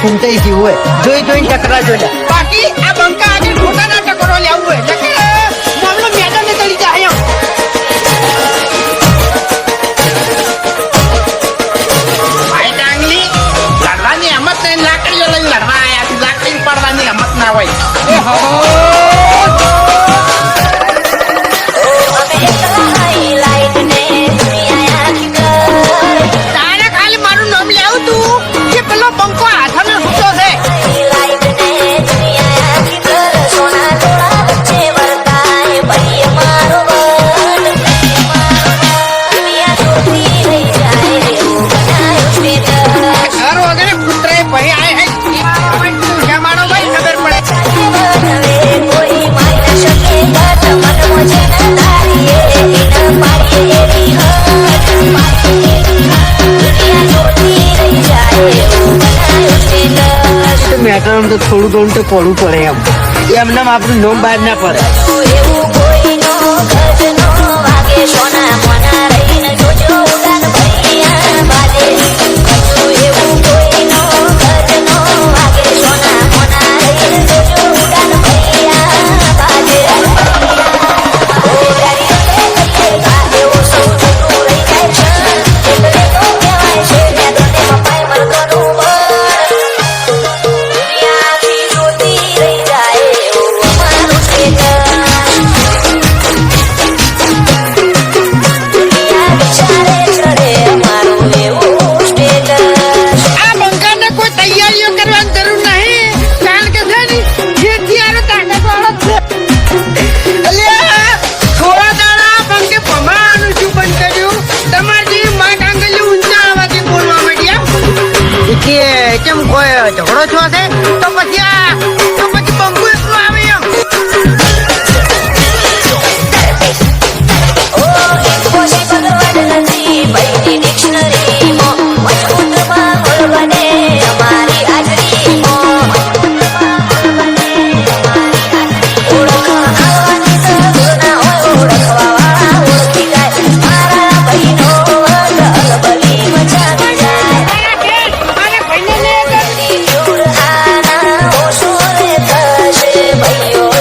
ફૂંટાઈ ગયું હોય જોઈ જોઈને ટકરા જોડે બાકી આ આજે મોટાના ટકરો લેવું હોય ટકરા મામલો મેદાને તળી જાય ભાઈ ડાંગલી લડવાની હિંમત નહીં લાકડીઓ લઈને લડવા આવ્યા લાકડી પડવાની હિંમત ના હોય બેટર તો થોડું ઘણું તો પડવું પડે એમ. એમને આપણું નોમ બહાર ના પડે. કે કેમ કોઈ ઝઘડો છો છે? તો પછી આ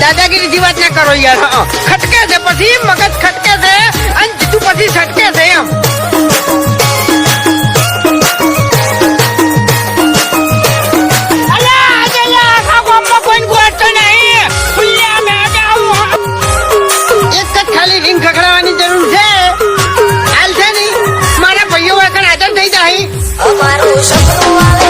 દાદાગીરી થી વાત ના કરો યાર. ખટકે છે પછી, મગજ ખટકે છે, અને જીતું પછી છટકે છે એમ. મારા ભાઈઓ આગળ હાજર થઈ જાય. અમારું સપનું આવે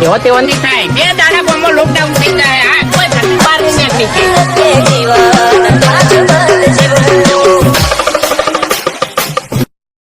જેવો તેવો નહીં થાય. બે દાડા બોમ્બો લોકડાઉન થઈ જાય.